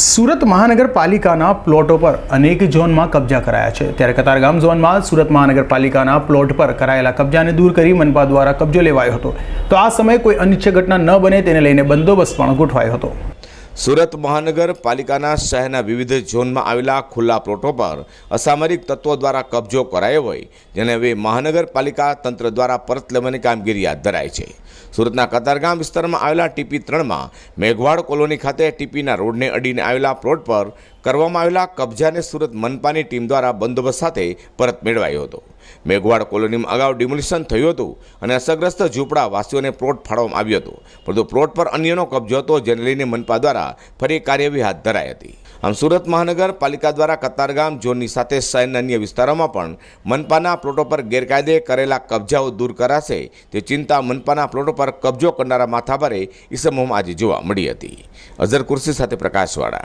સુરત મહાનગરપાલિકાના પ્લોટો પર અનેક ઝોનમાં કબજા કરાયા છે. ત્યારે કતારગામ ઝોનમાં સુરત મહાનગરપાલિકાના પ્લોટ પર કરાયેલા કબજાને દૂર કરી મનપા દ્વારા કબજો લેવાયો હતો. તો આ સમયે કોઈ અનિચ્છ ઘટના ન બને તેને લઈને બંદોબસ્ત પણ ગોઠવાયો હતો. સુરત મહાનગરપાલિકાના શહેરના વિવિધ ઝોનમાં આવેલા ખુલ્લા પ્લોટો પર અસામરિક તત્વો દ્વારા કબજો કરાયો હોય, જેને હવે મહાનગરપાલિકા તંત્ર દ્વારા પરત લેવાની કામગીરી હાથ ધરાય છે. સુરતના કતારગામ વિસ્તારમાં આવેલા ટીપી ત્રણમાં મેઘવાડ કોલોની ખાતે ટીપીના રોડને અડીને આવેલા પ્લોટ પર કરવામાં આવેલા કબજાને સુરત મનપાની ટીમ દ્વારા બંદોબસ્ત સાથે પરત મેળવાયો હતો. મેઘવાડ કોલોનીમાં અગાઉ ડિમોલિશન થયું હતું અને અસરગ્રસ્ત ઝૂંપડા વાસીઓને પ્લોટ ફાળવવામાં આવ્યો હતો. પરંતુ પ્લોટ પર અન્યનો કબજો હતો જેને લઈને મનપા દ્વારા ફરી કાર્યવાહી હાથ ધરાઈ હતી. આમ સુરત મહાનગરપાલિકા દ્વારા કતારગામ ઝોનની સાથે શહેરના અન્ય વિસ્તારોમાં પણ મનપાના પ્લોટો પર ગેરકાયદે કરેલા કબજાઓ દૂર કરાશે તે ચિંતા મનપાના પ્લોટો પર કબજો કરનારા માથાભારે ઈસમોમાં આજે જોવા મળી હતી. અઝર કુર્સી સાથે પ્રકાશવાળા.